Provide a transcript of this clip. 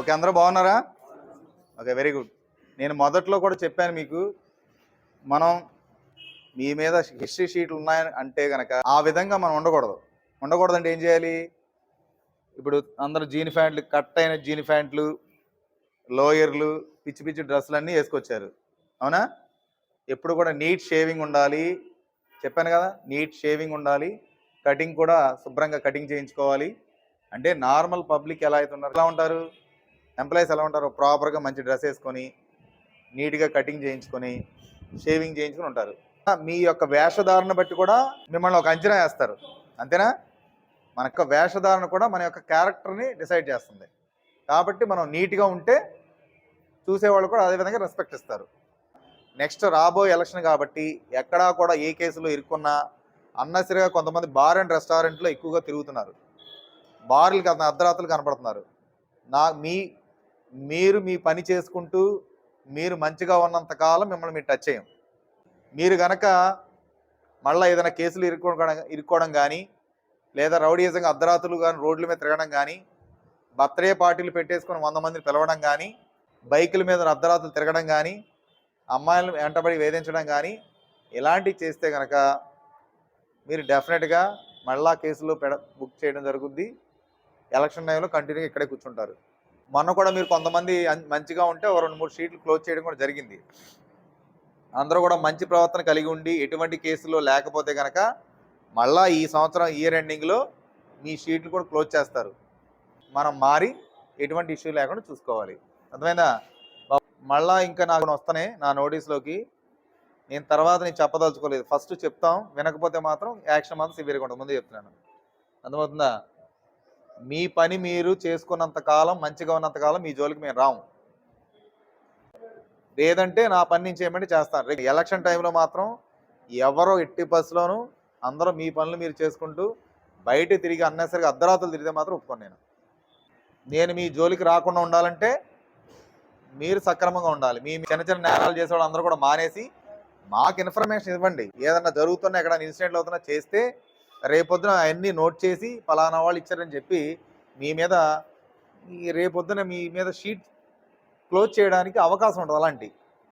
Okay అందరూ బాగున్నారా? Okay very good నేను మొదట్లో కూడా చెప్పాను మీకు మనం మీ మీద హిస్టరీ షీట్లు ఉన్నాయని అంటే కనుక ఆ విధంగా మనం ఉండకూడదు. ఉండకూడదు అంటే ఏం చేయాలి? ఇప్పుడు అందరూ జీన్ ప్యాంట్లు కట్ అయిన జీన్ ప్యాంట్లు లోయర్లు పిచ్చి పిచ్చి డ్రెస్సులు అన్నీ వేసుకొచ్చారు. అవునా? ఎప్పుడు కూడా నీట్ షేవింగ్ ఉండాలి. చెప్పాను కదా నీట్ షేవింగ్ ఉండాలి. కటింగ్ కూడా శుభ్రంగా కటింగ్ చేయించుకోవాలి. అంటే నార్మల్ పబ్లిక్ ఎలా అయితే ఉన్నారు ఎలా ఉంటారు? ఎంప్లాయీస్ ఎలా ఉంటారు ప్రాపర్గా మంచి డ్రెస్ వేసుకొని నీట్గా కటింగ్ చేయించుకొని షేవింగ్ చేయించుకొని ఉంటారు. మీ యొక్క వేషధారణ బట్టి కూడా మిమ్మల్ని ఒక అంచనా వేస్తారు. అంతేనా? మన యొక్క వేషధారణ కూడా మన యొక్క క్యారెక్టర్ని డిసైడ్ చేస్తుంది. కాబట్టి మనం నీట్గా ఉంటే చూసేవాళ్ళు కూడా అదే విధంగా రెస్పెక్ట్ ఇస్తారు. నెక్స్ట్ రాబోయే ఎలక్షన్ కాబట్టి ఎక్కడా కూడా ఏ కేసులో ఇరుక్కున్నా అన్నసరిగా కొంతమంది బార్ అండ్ రెస్టారెంట్లో ఎక్కువగా తిరుగుతున్నారు. బార్లకి అర్ధరాత్రులు కనపడుతున్నారు. నా మీ మీరు మీ పని చేసుకుంటూ మీరు మంచిగా ఉన్నంత కాలం మిమ్మల్ని మీరు టచ్ చేయం. మీరు గనక మళ్ళీ ఏదైనా కేసులు ఇరుక్కోవడం ఇరుక్కోవడం కానీ లేదా రౌడీయిజంగా అర్ధరాత్రులు కానీ రోడ్ల మీద తిరగడం కానీ బర్త్డే పార్టీలు పెట్టేసుకొని వంద మందిని పిలవడం కానీ బైకుల మీద అర్ధరాత్రులు తిరగడం కానీ అమ్మాయిలను వెంటబడి వేధించడం కానీ ఇలాంటివి చేస్తే కనుక మీరు డెఫినెట్గా మళ్ళా కేసులో పెడ బుక్ చేయడం జరుగుద్ది. ఎలక్షన్ టైంలో కంటిన్యూగా ఇక్కడే కూర్చుంటారు. మొన్న కూడా మీరు కొంతమంది మంచిగా ఉంటే ఒక రెండు మూడు షీట్లు క్లోజ్ చేయడం కూడా జరిగింది. అందరూ కూడా మంచి ప్రవర్తన కలిగి ఉండి ఎటువంటి కేసులో లేకపోతే కనుక మళ్ళా ఈ సంవత్సరం ఇయర్ ఎండింగ్లో మీ షీట్లు కూడా క్లోజ్ చేస్తారు. మనం మారి ఎటువంటి ఇష్యూ లేకుండా చూసుకోవాలి. అర్థమైందా? మళ్ళా ఇంకా నాకు వస్తానే నా నోటీస్లోకి నేను తర్వాత నేను చెప్పదలుచుకోలేదు. ఫస్ట్ చెప్తాం వినకపోతే మాత్రం యాక్షన్ మాత్రం సివియర్గా ఉంటుంది. ముందు చెప్తున్నాను. అర్థమవుతుందా? మీ పని మీరు చేసుకున్నంత కాలం మంచిగా ఉన్నంత కాలం మీ జోలికి మేము రాము. లేదంటే నా పని నుంచి ఏమంటే చేస్తాను. రేపు ఎలక్షన్ టైంలో మాత్రం ఎవరో ఎట్టి బస్సులోను అందరూ మీ పనులు మీరు చేసుకుంటూ బయట తిరిగి అన్నసరిగా అర్ధరాత్రులు తిరిగితే మాత్రం ఒప్పుకోను నేను. నేను మీ జోలికి రాకుండా ఉండాలంటే మీరు సక్రమంగా ఉండాలి. మీ మీ చిన్న చిన్న నేరాలు చేసేవాళ్ళు అందరూ కూడా మానేసి మాకు ఇన్ఫర్మేషన్ ఇవ్వండి. ఏదన్నా జరుగుతున్నా ఎక్కడ ఇన్సిడెంట్లు అవుతున్నా చేస్తే రేపొద్దున అవన్నీ నోట్ చేసి ఫలానా వాళ్ళు ఇచ్చారని చెప్పి మీ మీద రేపొద్దున మీ మీద షీట్ క్లోజ్ చేయడానికి అవకాశం ఉంటుంది అలాంటి.